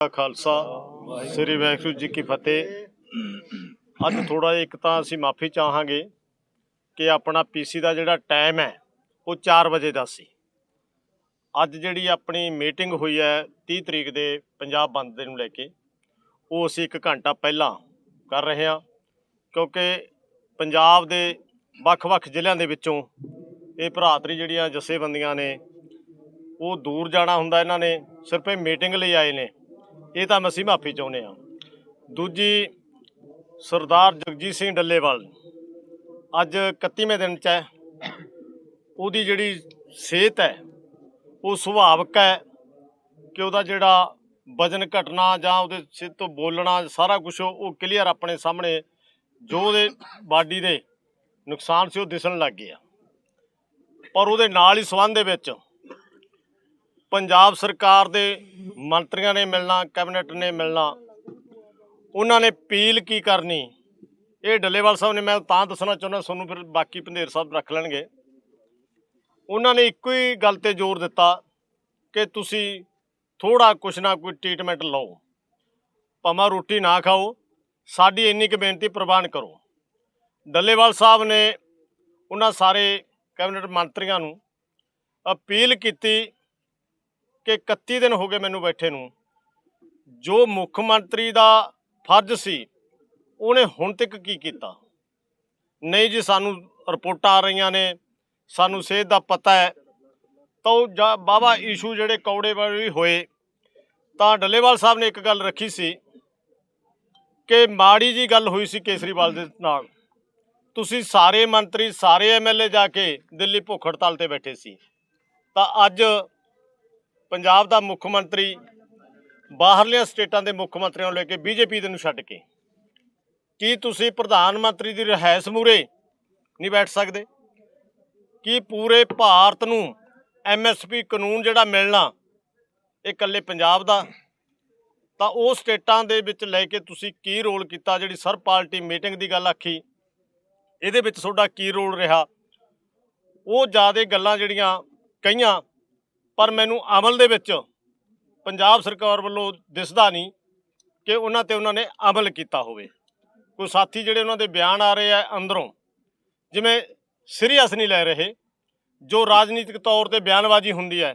ਦਾ ਖਾਲਸਾ, ਸ੍ਰੀ ਵਾਹਿਗੁਰੂ ਜੀ ਕੀ ਫਤਿਹ। ਅੱਜ ਥੋੜਾ ਇੱਕ ਤਾਂ ਅਸੀਂ ਮਾਫੀ ਚਾਹਾਂਗੇ ਕਿ ਆਪਣਾ ਪੀਸੀ ਦਾ ਜਿਹੜਾ ਟਾਈਮ ਹੈ, ਉਹ 4 ਵਜੇ ਦਾ ਸੀ। ਅੱਜ ਜਿਹੜੀ ਆਪਣੀ ਮੀਟਿੰਗ ਹੋਈ ਹੈ 30 ਤਰੀਕ ਦੇ ਪੰਜਾਬ ਬੰਦ ਦੇ ਨੂੰ ਲੈ ਕੇ, ਉਹ ਅਸੀਂ ਇੱਕ ਘੰਟਾ ਪਹਿਲਾਂ ਕਰ ਰਹੇ ਹਾਂ, ਕਿਉਂਕਿ ਪੰਜਾਬ ਦੇ ਵੱਖ-ਵੱਖ ਜ਼ਿਲ੍ਹਿਆਂ ਦੇ ਵਿੱਚੋਂ ਇਹ ਭਰਾਤਰੀ ਜਿਹੜੀਆਂ ਜਥੇਬੰਦੀਆਂ ਨੇ, ਉਹ ਦੂਰ ਜਾਣਾ ਹੁੰਦਾ ਇਹਨਾਂ ਨੇ, ਸਿਰਫ ਇਹ ਮੀਟਿੰਗ ਲਈ ਆਏ ਨੇ। ਇਹ ਤਾਂ ਅਸੀਂ ਮਾਫੀ ਚਾਹੁੰਦੇ ਹਾਂ। ਦੂਜੀ, ਸਰਦਾਰ ਜਗਜੀਤ ਸਿੰਘ ਡੱਲੇਵਾਲ। ਅੱਜ 31ਵੇਂ ਦਿਨ ਚ ਹੈ। ਉਹਦੀ ਜਿਹੜੀ ਸਿਹਤ ਹੈ, ਉਹ ਸੁਭਾਵਕ ਹੈ ਕਿ ਉਹਦਾ ਜਿਹੜਾ ਵਜਨ ਘਟਣਾ ਜਾਂ ਉਹਦੇ ਸਿਰ ਤੋਂ ਬੋਲਣਾ, ਸਾਰਾ ਕੁਝ ਉਹ ਕਲੀਅਰ ਆਪਣੇ ਸਾਹਮਣੇ, ਜੋ ਉਹਦੇ ਬਾਡੀ ਦੇ ਨੁਕਸਾਨ ਸੀ ਉਹ ਦਿਸਣ ਲੱਗ ਗਿਆ ਪਰ ਉਹਦੇ ਨਾਲ ਹੀ ਸਬੰਧ ਦੇ ਵਿੱਚ ਪੰਜਾਬ ਸਰਕਾਰ ਦੇ ਮੰਤਰੀਆਂ ਨੇ ਮਿਲਣਾ, ਕੈਬਨਿਟ ਨੇ ਮਿਲਣਾ। ਉਹਨਾਂ ਨੇ ਅਪੀਲ ਕੀ ਕਰਨੀ? ਇਹ ਡੱਲੇਵਾਲ ਸਾਹਿਬ ਨੇ, ਮੈਂ ਤਾਂ ਦੱਸਣਾ ਚਾਹੁੰਦਾ, ਤੁਹਾਨੂੰ ਫਿਰ ਬਾਕੀ ਪੰਧੇਰ ਸਾਹਿਬ ਰੱਖ ਲੈਣਗੇ। ਉਹਨਾਂ ਨੇ ਇੱਕੋ ਹੀ ਗੱਲ ਤੇ ਜ਼ੋਰ ਦਿੱਤਾ ਕਿ ਤੁਸੀਂ ਥੋੜਾ ਕੁਛ ਨਾ ਕੋਈ ਟ੍ਰੀਟਮੈਂਟ ਲਓ। ਭਾਵੇਂ ਰੋਟੀ ਨਾ ਖਾਓ, ਸਾਡੀ ਇੰਨੀ ਕੁ ਬੇਨਤੀ ਪ੍ਰਵਾਨ ਕਰੋ। ਡੱਲੇਵਾਲ ਸਾਹਿਬ ਨੇ ਉਹਨਾਂ ਸਾਰੇ ਕੈਬਨਿਟ ਮੰਤਰੀਆਂ ਨੂੰ ਅਪੀਲ ਕੀਤੀ ਕਿ 31 ਦਿਨ ਹੋ ਗਏ ਮੈਨੂੰ ਬੈਠੇ ਨੂੰ। ਜੋ ਮੁੱਖ ਮੰਤਰੀ ਦਾ ਫਰਜ਼ ਸੀ, ਉਹਨੇ ਹੁਣ ਤੱਕ ਕੀ ਕੀਤਾ? ਨਹੀਂ ਜੀ, ਸਾਨੂੰ ਰਿਪੋਰਟਾਂ ਆ ਰਹੀਆਂ ਨੇ, ਸਾਨੂੰ ਸਿਹਤ ਦਾ ਪਤਾ ਹੈ। ਤਾਂ ਉਹ ਜਾ- ਬਾਬਾ ਇਸ਼ੂ ਜਿਹੜੇ ਕੌੜੇ ਵਾਲੇ ਹੋਏ, ਤਾਂ ਡੱਲੇਵਾਲ ਸਾਹਿਬ ਨੇ ਇੱਕ ਗੱਲ ਰੱਖੀ ਸੀ ਕਿ ਮਾੜੀ ਜੀ ਗੱਲ ਹੋਈ ਸੀ ਕੇਸਰੀਵਾਲ ਦੇ ਨਾਲ। ਤੁਸੀਂ ਸਾਰੇ ਮੰਤਰੀ, ਸਾਰੇ ਐਮਐਲਏ ਜਾ ਕੇ ਦਿੱਲੀ ਭੁੱਖ ਹੜਤਾਲ ਤੇ ਬੈਠੇ ਸੀ। ਤਾਂ ਅੱਜ ਪੰਜਾਬ ਦਾ ਮੁੱਖ ਮੰਤਰੀ, ਬਾਹਰਲੀਆਂ ਸਟੇਟਾਂ ਦੇ ਮੁੱਖ ਮੰਤਰੀਆਂ ਨੂੰ ਲੈ ਕੇ ਬੀਜੇਪੀ ਦੇ ਨੂੰ ਛੱਡ ਕੇ। ਕੀ ਤੁਸੀਂ ਪ੍ਰਧਾਨ ਮੰਤਰੀ ਦੀ ਰਹਿਸ ਮੂਰੇ ਨਹੀਂ ਬੈਠ ਸਕਦੇ? ਕੀ ਪੂਰੇ ਭਾਰਤ ਨੂੰ ਐਮਐਸਪੀ ਕਾਨੂੰਨ ਜਿਹੜਾ ਮਿਲਣਾ, ਇਹ ਇਕੱਲੇ ਪੰਜਾਬ ਦਾ? ਤਾਂ ਉਹ ਸਟੇਟਾਂ ਦੇ ਵਿੱਚ ਲੈ ਕੇ ਤੁਸੀਂ ਕੀ ਰੋਲ ਕੀਤਾ, ਜਿਹੜੀ ਸਰ ਪਾਰਟੀ ਮੀਟਿੰਗ ਦੀ ਗੱਲ ਆਖੀ, ਇਹਦੇ ਵਿੱਚ ਤੁਹਾਡਾ ਕੀ ਰੋਲ ਰਿਹਾ? ਉਹ ਜ਼ਿਆਦਾ ਗੱਲਾਂ ਜਿਹੜੀਆਂ ਕਈਆਂ ਪਰ ਮੈਨੂੰ ਅਮਲ ਦੇ ਵਿੱਚ ਪੰਜਾਬ ਸਰਕਾਰ ਵੱਲੋਂ ਦਿਸਦਾ ਨਹੀਂ ਕਿ ਉਹਨਾਂ ਤੇ ਉਹਨਾਂ ਨੇ ਅਮਲ ਕੀਤਾ ਹੋਵੇ। ਕੋਈ ਸਾਥੀ ਜਿਹੜੇ ਉਹਨਾਂ ਦੇ ਬਿਆਨ ਆ ਰਹੇ ਆ ਅੰਦਰੋਂ, ਜਿਵੇਂ ਸੀਰੀਅਸ ਨਹੀਂ ਲੈ ਰਹੇ, ਜੋ ਰਾਜਨੀਤਿਕ ਤੌਰ ਤੇ ਬਿਆਨਬਾਜ਼ੀ ਹੁੰਦੀ ਹੈ,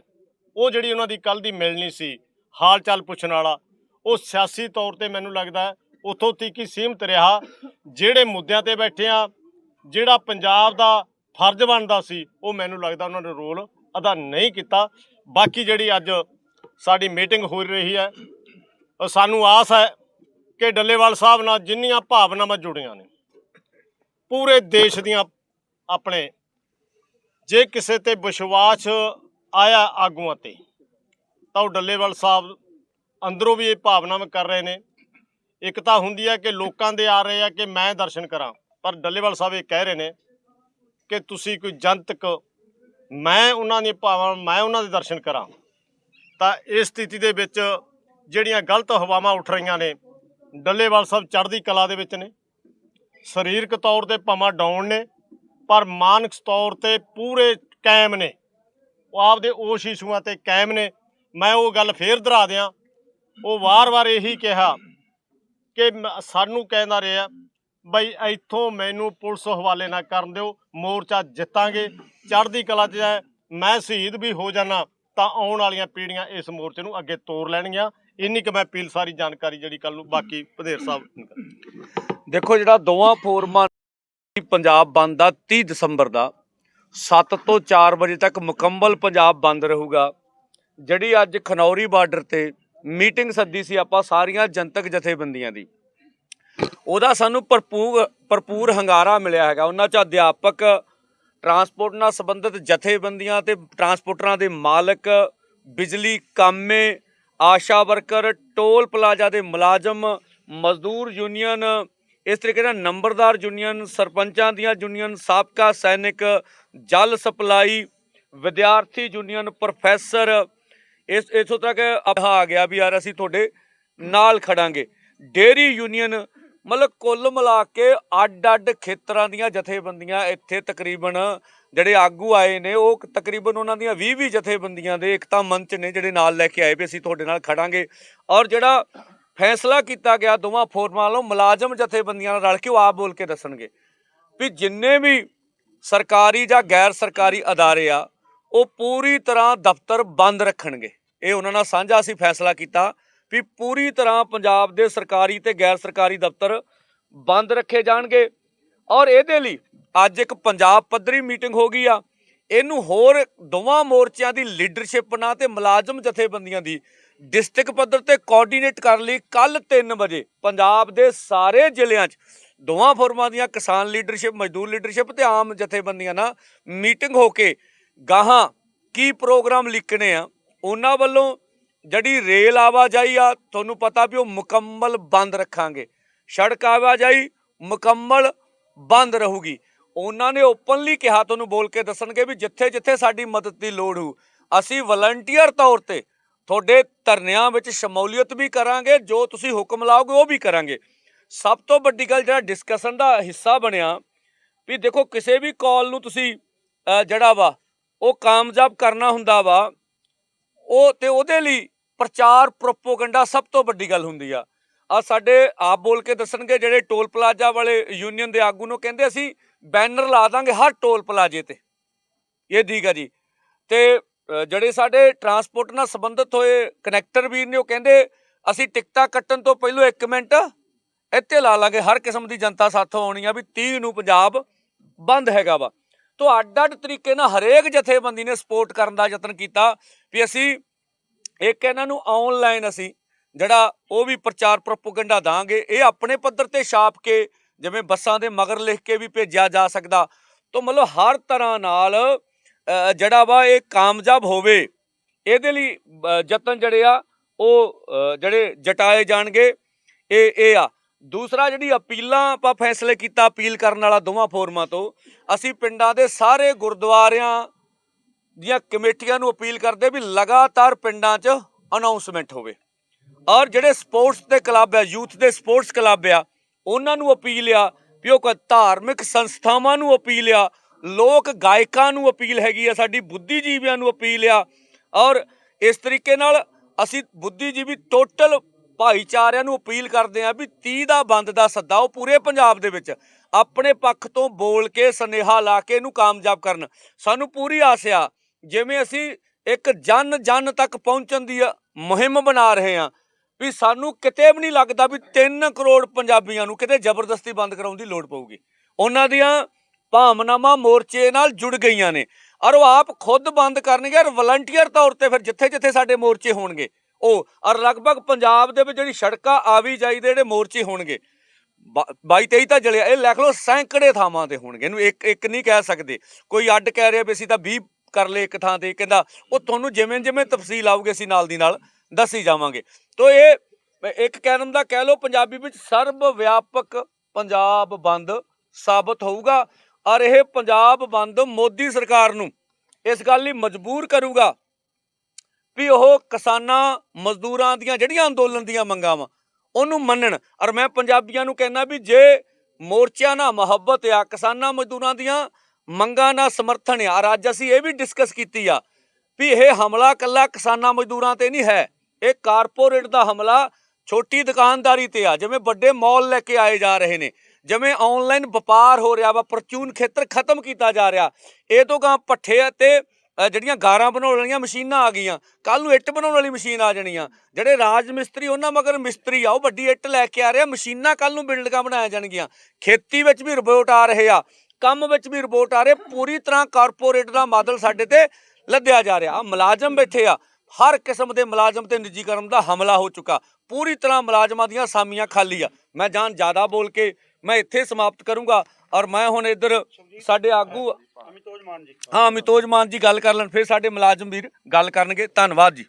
ਉਹ ਜਿਹੜੀ ਉਹਨਾਂ ਦੀ ਕੱਲ ਦੀ ਮਿਲਣੀ ਸੀ ਹਾਲ ਚਾਲ ਪੁੱਛਣ ਵਾਲਾ, ਉਹ ਸਿਆਸੀ ਤੌਰ ਤੇ ਮੈਨੂੰ ਲੱਗਦਾ ਹੈ ਉੱਥੋਂ ਤੱਕ ਹੀ ਸੀਮਤ ਰਿਹਾ, ਜਿਹੜੇ ਮੁੱਦਿਆਂ ਤੇ ਬੈਠੇ ਆ, ਜਿਹੜਾ ਪੰਜਾਬ ਦਾ ਫਰਜ਼ ਬਣਦਾ ਸੀ, ਉਹ ਮੈਨੂੰ ਲੱਗਦਾ ਉਹਨਾਂ ਨੇ ਰੋਲ ਅਦਾ ਨਹੀਂ ਕੀਤਾ। ਬਾਕੀ ਜਿਹੜੀ ਅੱਜ ਸਾਡੀ ਮੀਟਿੰਗ ਹੋ ਰਹੀ ਹੈ ਉਹ ਸਾਨੂੰ ਆਸ ਹੈ ਕਿ ਡੱਲੇਵਾਲ ਸਾਹਿਬ ਨਾਲ ਜਿੰਨੀਆਂ ਭਾਵਨਾਵਾਂ ਜੁੜੀਆਂ ਨੇ, ਪੂਰੇ ਦੇਸ਼ ਦੀਆਂ ਆਪਣੇ, ਜੇ ਕਿਸੇ ਤੇ ਵਿਸ਼ਵਾਸ ਆਇਆ ਆਗੂਆਂ ਤੇ, ਤਾਂ ਉਹ ਡੱਲੇਵਾਲ ਸਾਹਿਬ ਅੰਦਰੋਂ ਵੀ ਇਹ ਭਾਵਨਾਵਾਂ ਕਰ ਰਹੇ ਨੇ। ਇੱਕ ਤਾਂ ਹੁੰਦੀ ਹੈ ਕਿ ਲੋਕਾਂ ਦੇ ਆ ਰਹੇ ਆ ਕਿ ਮੈਂ ਦਰਸ਼ਨ ਕਰਾਂ, ਪਰ ਡੱਲੇਵਾਲ ਸਾਹਿਬ ਇਹ ਕਹਿ ਰਹੇ ਨੇ ਕਿ ਤੁਸੀਂ ਕੋਈ ਜਨਤਕ ਮੈਂ ਉਹਨਾਂ ਦੀਆਂ ਭਾਵਾਂ, ਮੈਂ ਉਹਨਾਂ ਦੇ ਦਰਸ਼ਨ ਕਰਾਂ। ਤਾਂ ਇਸ ਸਥਿਤੀ ਦੇ ਵਿੱਚ ਜਿਹੜੀਆਂ ਗਲਤ ਹਵਾਵਾਂ ਉੱਠ ਰਹੀਆਂ ਨੇ, ਡੱਲੇਵਾਲ ਸਾਹਿਬ ਚੜ੍ਹਦੀ ਕਲਾ ਦੇ ਵਿੱਚ ਨੇ। ਸਰੀਰਕ ਤੌਰ ਤੇ ਭਾਵਾਂ ਡਾਊਨ ਨੇ, ਪਰ ਮਾਨਸਿਕ ਤੌਰ ਤੇ ਪੂਰੇ ਕਾਇਮ ਨੇ। ਉਹ ਆਪਦੇ ਉਸ ਇਸ਼ੂਆਂ ਤੇ ਕਾਇਮ ਨੇ। ਮੈਂ ਉਹ ਗੱਲ ਫੇਰ ਦੁਹਰਾ ਦਿਆਂ। ਉਹ ਵਾਰ-ਵਾਰ ਇਹੀ ਕਿਹਾ ਕਿ ਮ- ਸਾਨੂੰ ਕਹਿੰਦਾ ਰਿਹਾ ਬਈ ਇੱਥੋਂ ਮੈਨੂੰ ਪੁਲਿਸ ਹਵਾਲੇ ਨਾ ਕਰਨ ਦਿਓ, ਮੋਰਚਾ ਜਿੱਤਾਂਗੇ, ਚੜ੍ਹਦੀ ਕਲਾ 'ਚ ਹੈ ਮੈਂ ਸ਼ਹੀਦ ਵੀ ਹੋ ਜਾਣਾ ਤਾਂ ਆਉਣ ਵਾਲੀਆਂ ਪੀੜ੍ਹੀਆਂ ਇਸ ਮੋਰਚੇ ਨੂੰ ਅੱਗੇ ਤੋਰ ਲੈਣਗੀਆਂ। ਇੰਨੀ ਕਿ ਮੈਂ ਅਪੀਲ ਸਾਰੀ ਜਾਣਕਾਰੀ ਜਿਹੜੀ ਕੱਲ ਨੂੰ ਬਾਕੀ ਵਧੇਰ ਸਾਹਿਬ ਦੇਖੋ ਜਿਹੜਾ ਦੋਵਾਂ ਫੋਰਮਾਂ ਪੰਜਾਬ ਬੰਦ ਦਾ 30 ਦਸੰਬਰ ਦਾ 7 ਤੋਂ 4 ਵਜੇ ਤੱਕ ਮੁਕੰਮਲ ਪੰਜਾਬ ਬੰਦ ਰਹੂਗਾ। ਜਿਹੜੀ ਅੱਜ ਖਨੌਰੀ ਬਾਰਡਰ ਤੇ ਮੀਟਿੰਗ ਸੱਦੀ ਸੀ ਆਪਾਂ ਸਾਰੀਆਂ ਜਨਤਕ ਜਥੇਬੰਦੀਆਂ ਦੀ। ਉਹਦਾ ਸਾਨੂੰ ਭਰਪੂਰ ਭਰਪੂਰ ਹੰਗਾਰਾ ਮਿਲਿਆ ਹੈਗਾ। ਉਹਨਾਂ ਚ ਅਧਿਆਪਕ, ਟਰਾਂਸਪੋਰਟ ਨਾਲ ਸੰਬੰਧਿਤ ਜਥੇਬੰਦੀਆਂ ਤੇ ਟਰਾਂਸਪੋਰਟਰਾਂ ਦੇ ਮਾਲਕ, ਬਿਜਲੀ ਕਾਮੇ, ਆਸ਼ਾ ਵਰਕਰ, ਟੋਲ ਪਲਾਜ਼ਾ ਦੇ ਮੁਲਾਜ਼ਮ, ਮਜ਼ਦੂਰ ਯੂਨੀਅਨ, ਇਸ ਤਰੀਕੇ ਨਾਲ ਨੰਬਰਦਾਰ ਯੂਨੀਅਨ, ਸਰਪੰਚਾਂ ਦੀਆਂ ਯੂਨੀਅਨ, ਸਾਬਕਾ ਸੈਨਿਕ, ਜਲ ਸਪਲਾਈ, ਵਿਦਿਆਰਥੀ ਯੂਨੀਅਨ, ਪ੍ਰੋਫੈਸਰ, ਇਸ, ਇਥੋਂ ਤੱਕ ਆ ਗਿਆ ਵੀ ਯਾਰ ਅਸੀਂ ਤੁਹਾਡੇ ਨਾਲ ਖੜਾਂਗੇ। ਡੇਰੀ ਯੂਨੀਅਨ ਮਤਲਬ ਕੁੱਲ ਮਿਲਾ ਕੇ ਅੱਡ-ਅੱਡ ਖੇਤਰਾਂ ਦੀਆਂ ਜਥੇਬੰਦੀਆਂ ਇੱਥੇ ਤਕਰੀਬਨ ਜਿਹੜੇ ਆਗੂ ਆਏ ਨੇ, ਉਹ ਤਕਰੀਬਨ ਉਹਨਾਂ ਦੀਆਂ 20 20 ਜਥੇਬੰਦੀਆਂ ਦੇ ਇਕਤਾ ਮੰਚ ਨੇ ਜਿਹੜੇ ਨਾਲ ਲੈ ਕੇ ਆਏ ਵੀ ਅਸੀਂ ਤੁਹਾਡੇ ਨਾਲ ਖੜਾਂਗੇ। ਔਰ ਜਿਹੜਾ ਫੈਸਲਾ ਕੀਤਾ ਗਿਆ ਦੋਵਾਂ ਫੋਰਮਾਂ ਵੱਲੋਂ ਮੁਲਾਜ਼ਮ ਜਥੇਬੰਦੀਆਂ ਨਾਲ ਰਲ ਕੇ ਉਹ ਆਪ ਬੋਲ ਕੇ ਦੱਸਣਗੇ ਵੀ ਜਿੰਨੇ ਵੀ ਸਰਕਾਰੀ ਜਾਂ ਗੈਰ ਸਰਕਾਰੀ ਅਦਾਰੇ ਆ, ਉਹ ਪੂਰੀ ਤਰ੍ਹਾਂ ਦਫ਼ਤਰ ਬੰਦ ਰੱਖਣਗੇ। ਇਹ ਉਹਨਾਂ ਨਾਲ ਸਾਂਝਾ ਅਸੀਂ ਫੈਸਲਾ ਕੀਤਾ। ਵੀ ਪੂਰੀ ਤਰ੍ਹਾਂ ਪੰਜਾਬ ਦੇ ਸਰਕਾਰੀ ਤੇ ਗੈਰ ਸਰਕਾਰੀ ਦਫ਼ਤਰ ਬੰਦ ਰੱਖੇ ਜਾਣਗੇ। ਔਰ ਇਹਦੇ ਲਈ ਅੱਜ ਇੱਕ ਪੰਜਾਬ ਪੱਧਰੀ ਮੀਟਿੰਗ ਹੋ ਗਈ ਆ। ਇਹਨੂੰ ਹੋਰ ਦੋਵਾਂ ਮੋਰਚਿਆਂ ਦੀ ਲੀਡਰਸ਼ਿਪ ਨਾਲ ਤੇ ਮੁਲਾਜ਼ਮ ਜਥੇਬੰਦੀਆਂ ਦੀ ਡਿਸਟ੍ਰਿਕਟ ਪੱਧਰ ਤੇ ਕੋਆਰਡੀਨੇਟ ਕਰਨ ਲਈ ਕੱਲ 3 ਵਜੇ ਪੰਜਾਬ ਦੇ ਸਾਰੇ ਜ਼ਿਲ੍ਹਿਆਂ 'ਚ ਦੋਵਾਂ ਫੋਰਮਾਂ ਦੀਆਂ ਕਿਸਾਨ ਲੀਡਰਸ਼ਿਪ, ਮਜ਼ਦੂਰ ਲੀਡਰਸ਼ਿਪ ਤੇ ਆਮ ਜਥੇਬੰਦੀਆਂ ਨਾਲ ਮੀਟਿੰਗ ਹੋ ਕੇ ਗਾਹਾਂ ਕੀ ਪ੍ਰੋਗਰਾਮ ਲਿਖਣੇ ਆ, ਉਹਨਾਂ ਵੱਲੋਂ ਜਿਹੜੀ ਰੇਲ ਆਵਾਜਾਈ ਆ, ਤੁਹਾਨੂੰ ਪਤਾ ਵੀ ਉਹ ਮੁਕੰਮਲ ਬੰਦ ਰੱਖਾਂਗੇ। ਸੜਕ ਆਵਾਜਾਈ ਮੁਕੰਮਲ ਬੰਦ ਰਹੂਗੀ। ਉਹਨਾਂ ਨੇ ਓਪਨਲੀ ਕਿਹਾ, ਤੁਹਾਨੂੰ ਬੋਲ ਕੇ ਦੱਸਣਗੇ ਵੀ ਜਿੱਥੇ ਜਿੱਥੇ ਸਾਡੀ ਮਦਦ ਦੀ ਲੋੜ ਹੋ ਅਸੀਂ ਵਲੰਟੀਅਰ ਤੌਰ ਤੇ ਤੁਹਾਡੇ ਧਰਨਿਆਂ ਵਿੱਚ ਸ਼ਮੂਲੀਅਤ ਵੀ ਕਰਾਂਗੇ, ਜੋ ਤੁਸੀਂ ਹੁਕਮ ਲਾਓਗੇ ਉਹ ਵੀ ਕਰਾਂਗੇ। ਸਭ ਤੋਂ ਵੱਡੀ ਗੱਲ ਜਿਹੜਾ ਡਿਸਕਸ਼ਨ ਦਾ ਹਿੱਸਾ ਬਣਿਆ, ਵੀ ਦੇਖੋ ਕਿਸੇ ਵੀ ਕਾਲ ਨੂੰ ਤੁਸੀਂ ਜਿਹੜਾ ਵਾ, ਉਹ ਕਾਮਯਾਬ ਕਰਨਾ ਹੁੰਦਾ ਵਾ, ਉਹ ਤੇ ਉਹਦੇ ਲਈ ਪ੍ਰਚਾਰ ਪ੍ਰੋਪੋਗੰਡਾ ਸਭ ਤੋਂ ਵੱਡੀ ਗੱਲ ਹੁੰਦੀ ਆ। ਆ ਸਾਡੇ ਆਪ ਬੋਲ ਕੇ ਦੱਸਣਗੇ, ਜਿਹੜੇ ਟੋਲ ਪਲਾਜ਼ਾ ਵਾਲੇ ਯੂਨੀਅਨ ਦੇ ਆਗੂ ਨੂੰ ਕਹਿੰਦੇ ਅਸੀਂ ਬੈਨਰ ਲਾ ਦਾਂਗੇ ਹਰ ਟੋਲ ਪਲਾਜ਼ੇ ਤੇ। ਇਹ ਠੀਕ ਆ ਜੀ। ਤੇ ਜਿਹੜੇ ਸਾਡੇ ਟਰਾਂਸਪੋਰਟ ਨਾਲ ਸੰਬੰਧਿਤ ਹੋਏ ਕਨੈਕਟਰ ਵੀਰ ਨੇ ਉਹ ਕਹਿੰਦੇ, ਅਸੀਂ ਟਿਕਟਾਂ ਕੱਟਣ ਤੋਂ ਪਹਿਲਾਂ 1 ਮਿੰਟ ਇੱਥੇ ਲਾ ਲਾਂਗੇ, ਹਰ ਕਿਸਮ ਦੀ ਜਨਤਾ ਸਾਥੋਂ ਆਉਣੀ ਆ ਵੀ 30 ਨੂੰ ਪੰਜਾਬ ਬੰਦ ਹੈਗਾ ਵਾ। ਤੋਂ ਅੱਡ-ਅੱਡ ਤਰੀਕੇ ਨਾਲ ਹਰੇਕ ਜਥੇਬੰਦੀ ਨੇ ਸਪੋਰਟ ਕਰਨ ਦਾ ਯਤਨ ਕੀਤਾ ਵੀ ਅਸੀਂ ਇੱਕ ਇਹਨਾਂ ਨੂੰ ਆਨਲਾਈਨ ਅਸੀਂ ਜਿਹੜਾ ਉਹ ਵੀ ਪ੍ਰਚਾਰ ਪ੍ਰੋਪਗੈਂਡਾ ਦਾਂਗੇ, ਇਹ ਆਪਣੇ ਪੱਧਰ ਤੇ ਛਾਪ ਕੇ ਜਿਵੇਂ ਬੱਸਾਂ ਦੇ ਮਗਰ ਲਿਖ ਕੇ ਵੀ ਭੇਜਿਆ ਜਾ ਸਕਦਾ। ਤੋਂ ਮਤਲਬ ਹਰ ਤਰ੍ਹਾਂ ਨਾਲ ਜਿਹੜਾ ਵਾ ਇਹ ਕਾਮਯਾਬ ਹੋਵੇ, ਇਹਦੇ ਲਈ ਯਤਨ ਜਿਹੜੇ ਆ, ਉਹ ਜਿਹੜੇ ਜਟਾਏ ਜਾਣਗੇ, ਇਹ ਇਹ ਆ। ਦੂਸਰਾ ਜਿਹੜੀ ਅਪੀਲਾਂ ਆਪਾਂ ਫੈਸਲੇ ਕੀਤਾ ਅਪੀਲ ਕਰਨ ਵਾਲਾ ਦੋਵਾਂ ਫੋਰਮਾਂ ਤੋਂ, ਅਸੀਂ ਪਿੰਡਾਂ ਦੇ ਸਾਰੇ ਗੁਰਦੁਆਰਿਆਂ ਦੀਆਂ ਕਮੇਟੀਆਂ ਨੂੰ ਅਪੀਲ ਕਰਦੇ ਵੀ ਲਗਾਤਾਰ ਪਿੰਡਾਂ 'ਚ ਅਨਾਉਂਸਮੈਂਟ ਹੋਵੇ। ਔਰ ਜਿਹੜੇ ਸਪੋਰਟਸ ਦੇ ਕਲੱਬ ਆ, ਯੂਥ ਦੇ ਸਪੋਰਟਸ ਕਲੱਬ ਆ, ਉਹਨਾਂ ਨੂੰ ਅਪੀਲ ਆ ਵੀ ਉਹ ਕੋਈ ਧਾਰਮਿਕ ਸੰਸਥਾਵਾਂ ਨੂੰ ਅਪੀਲ ਆ, ਲੋਕ ਗਾਇਕਾਂ ਨੂੰ ਅਪੀਲ ਹੈਗੀ ਆ, ਸਾਡੀ ਬੁੱਧੀਜੀਵੀਆਂ ਨੂੰ ਅਪੀਲ ਆ। ਔਰ ਇਸ ਤਰੀਕੇ ਨਾਲ ਅਸੀਂ ਬੁੱਧੀਜੀਵੀ ਟੋਟਲ ਭਾਈਚਾਰਿਆਂ ਨੂੰ ਅਪੀਲ ਕਰਦੇ ਆ ਵੀ 30 ਦਾ ਬੰਦ ਦਾ ਸੱਦਾ ਉਹ ਪੂਰੇ ਪੰਜਾਬ ਦੇ ਵਿੱਚ ਆਪਣੇ ਪੱਖ ਤੋਂ ਬੋਲ ਕੇ, ਸਨੇਹਾ ਲਾ ਕੇ ਇਹਨੂੰ ਕਾਮਯਾਬ ਕਰਨ। ਸਾਨੂੰ ਪੂਰੀ ਆਸ ਆ ਜਿਵੇਂ ਅਸੀਂ ਇੱਕ ਜਨ ਜਨ ਤੱਕ ਪਹੁੰਚਣ ਦੀ ਮੁਹਿੰਮ ਬਣਾ ਰਹੇ ਹਾਂ, ਵੀ ਸਾਨੂੰ ਕਿਤੇ ਵੀ ਨਹੀਂ ਲੱਗਦਾ ਵੀ 3 ਕਰੋੜ ਪੰਜਾਬੀਆਂ ਨੂੰ ਕਿਤੇ ਜ਼ਬਰਦਸਤੀ ਬੰਦ ਕਰਾਉਣ ਦੀ ਲੋੜ ਪਊਗੀ। ਉਹਨਾਂ ਦੀਆਂ ਭਾਵਨਾਵਾਂ ਮੋਰਚੇ ਨਾਲ ਜੁੜ ਗਈਆਂ ਨੇ। ਔਰ ਉਹ ਆਪ ਖੁਦ ਬੰਦ ਕਰਨਗੇ ਔਰ ਵਲੰਟੀਅਰ ਤੌਰ ਤੇ ਫਿਰ ਜਿੱਥੇ ਜਿੱਥੇ ਸਾਡੇ ਮੋਰਚੇ ਹੋਣਗੇ, ਉਹ ਔਰ ਲਗਭਗ ਪੰਜਾਬ ਦੇ ਵਿੱਚ ਜਿਹੜੀ ਸੜਕਾਂ ਆਵੀ ਜਾਈ ਦੇ ਜਿਹੜੇ ਮੋਰਚੇ ਹੋਣਗੇ 22 23 ਤਾਂ ਜਲਿਆ, ਇਹ ਲਿਖ ਲਓ ਸੈਂਕੜੇ ਥਾਵਾਂ ਤੇ ਹੋਣਗੇ। ਇਹਨੂੰ ਇੱਕ ਇੱਕ ਨਹੀਂ ਕਹਿ ਸਕਦੇ। ਕੋਈ ਅੱਡ ਕਹਿ ਰਿਹਾ ਵੀ ਅਸੀਂ ਤਾਂ 20 ਕਰ ਲਏ ਇੱਕ ਥਾਂ ਤੇ ਕਹਿੰਦਾ ਉਹ ਤੁਹਾਨੂੰ ਜਿਵੇਂ ਜਿਵੇਂ ਤਫਸੀਲ ਆਊਗੀ, ਅਸੀਂ ਨਾਲ ਦੀ ਨਾਲ ਦੱਸੀ ਜਾਵਾਂਗੇ। ਤੋ ਇਹ, ਇੱਕ ਕਹਿਣ ਦਾ ਕਹਿ ਲਓ ਪੰਜਾਬੀ ਵਿੱਚ ਸਰਬ ਵਿਆਪਕ ਪੰਜਾਬ ਬੰਦ ਸਾਬਤ ਹੋਊਗਾ ਔਰ ਇਹ ਪੰਜਾਬ ਬੰਦ ਮੋਦੀ ਸਰਕਾਰ ਨੂੰ ਇਸ ਗੱਲ ਲਈ ਮਜਬੂਰ ਕਰੂਗਾ ਵੀ ਉਹ ਕਿਸਾਨਾਂ, ਮਜ਼ਦੂਰਾਂ ਦੀਆਂ ਜਿਹੜੀਆਂ ਅੰਦੋਲਨ ਦੀਆਂ ਮੰਗਾਂ ਵਾ, ਉਹਨੂੰ ਮੰਨਣ। ਔਰ ਮੈਂ ਪੰਜਾਬੀਆਂ ਨੂੰ ਕਹਿੰਦਾ ਵੀ ਜੇ ਮੋਰਚਿਆਂ ਨਾਲ ਮੁਹੱਬਤ ਆ, ਕਿਸਾਨਾਂ, ਮਜ਼ਦੂਰਾਂ ਦੀਆਂ ਮੰਗਾਂ ਨਾਲ ਸਮਰਥਨ ਆ। ਅੱਜ ਅਸੀਂ ਇਹ ਵੀ ਡਿਸਕਸ ਕੀਤੀ ਆ ਵੀ ਇਹ ਹਮਲਾ ਕੱਲਾ ਕਿਸਾਨਾਂ ਮਜ਼ਦੂਰਾਂ ਤੇ ਨਹੀਂ ਹੈ। ਇਹ ਕਾਰਪੋਰੇਟ ਦਾ ਹਮਲਾ ਛੋਟੀ ਦੁਕਾਨਦਾਰੀ ਤੇ ਆ। ਜਿਵੇਂ ਵੱਡੇ ਮਾਲ ਲੈ ਕੇ ਆਏ ਜਾ ਰਹੇ ਨੇ। ਜਿਵੇਂ ਆਨਲਾਈਨ ਵਪਾਰ ਹੋ ਰਿਹਾ ਵਾ ਪਰਚੂਨ ਖੇਤਰ ਖਤਮ ਕੀਤਾ ਜਾ ਰਿਹਾ। ਇਹ ਤੋਂ ਗਾਂ ਪੱਠੇ ਅਤੇ ਜਿਹੜੀਆਂ ਗਾਰਾਂ ਬਣਾਉਣ ਵਾਲੀਆਂ ਮਸ਼ੀਨਾਂ ਆ ਗਈਆਂ। ਕੱਲ ਨੂੰ ਇੱਟ ਬਣਾਉਣ ਵਾਲੀ ਮਸ਼ੀਨ ਆ ਜਾਣੀਆਂ ਜਿਹੜੇ ਰਾਜ ਮਿਸਤਰੀ, ਉਹਨਾਂ ਮਗਰ ਮਿਸਤਰੀ ਆ। ਉਹ ਵੱਡੀ ਇੱਟ ਲੈ ਕੇ ਆ ਰਿਹਾ ਮਸ਼ੀਨਾਂ ਕੱਲ ਨੂੰ ਬਿਲਡਿੰਗਾਂ ਬਣਾਇਆ ਜਾਣਗੀਆਂ। ਖੇਤੀ ਵਿੱਚ ਵੀ ਰਿਪੋਰਟ ਆ ਰਹੇ ਆ। ਕੰਮ ਵਿੱਚ ਵੀ ਰਿਪੋਰਟ ਆ ਰਹੇ ਪੂਰੀ ਤਰ੍ਹਾਂ ਕਾਰਪੋਰੇਟ ਦਾ ਮਾਡਲ ਸਾਡੇ ਤੇ ਲੱਦਿਆ ਜਾ ਰਿਹਾ। ਮੁਲਾਜ਼ਮ ਬੈਠੇ ਆ ਹਰ ਕਿਸਮ ਦੇ ਮੁਲਾਜ਼ਮ ਤੇ ਨਿੱਜੀਕਰਨ ਦਾ ਹਮਲਾ ਹੋ ਚੁੱਕਾ। ਪੂਰੀ ਤਰ੍ਹਾਂ ਮੁਲਾਜ਼ਮਾਂ ਦੀਆਂ ਸਾਮੀਆਂ ਖਾਲੀ ਆ। ਮੈਂ ਜਾਨ ਜ਼ਿਆਦਾ ਬੋਲ ਕੇ ਮੈਂ ਇੱਥੇ ਸਮਾਪਤ ਕਰੂੰਗਾ ਔਰ ਮੈਂ ਹੁਣ ਇੱਧਰ ਸਾਡੇ ਆਗੂ ਹਾਂ ਅਮਿਤੋਜ ਮਾਨ ਜੀ ਗੱਲ ਕਰ ਲੈਣ ਫਿਰ ਸਾਡੇ ਮੁਲਾਜ਼ਮ ਵੀਰ ਗੱਲ ਕਰਨਗੇ। ਧੰਨਵਾਦ ਜੀ।